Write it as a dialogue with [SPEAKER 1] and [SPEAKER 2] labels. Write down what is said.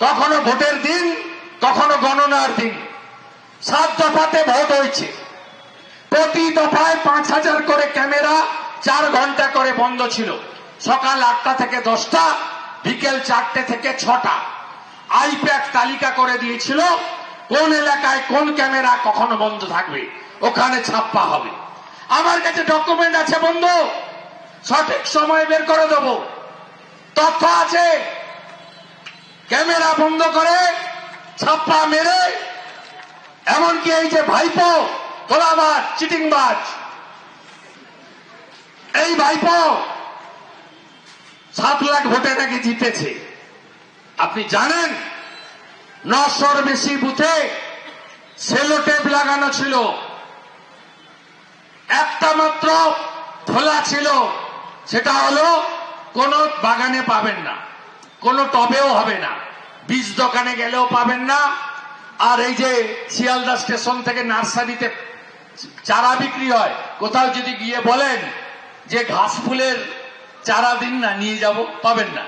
[SPEAKER 1] কখনো ভোটের দিন কখনো গণনার দিন। সাত দফাতে ভোট হয়েছে। প্রতি দফায় পাঁচ হাজার করে ক্যামেরা, চার ঘণ্টা করে বন্ধ ছিল। সকাল আটটা থেকে দশটা, বিকেল চারটে থেকে ছটা। আইপ্যাক তালিকা করে দিয়েছিল, কোন এলাকায় কোন ক্যামেরা কখনো বন্ধ থাকবে, ওখানে ছাপ্পা হবে। আমার কাছে ডকুমেন্ট আছে বন্ধু, সঠিক সময় বের করে দেবো। তথ্য আছে। ক্যামেরা বন্ধ করে ছাপ্পা মেরে, এমনকি এই যে ভাইপো, তোলাবাজ, চিটিংবাজ। এই ভাইপো সাত লাখ ভোটে নাকি জিতেছে। আপনি জানেন, নশোর বেশি বুথে সেলোটেপ লাগানো ছিল। একটা মাত্র খোলা ছিল, সেটা হলো কোন বাগানে পাবেন না। কোন টবেও হবে না। বীজ দোকানে গেলেও পাবেন না। আর এই যে শিয়ালদা স্টেশন থেকে নার্সারিতে চারা বিক্রি হয়, কোথাও যদি গিয়ে বলেন যে ঘাস ফুলের চারা দিন না, নিয়ে যাব, পাবেন না।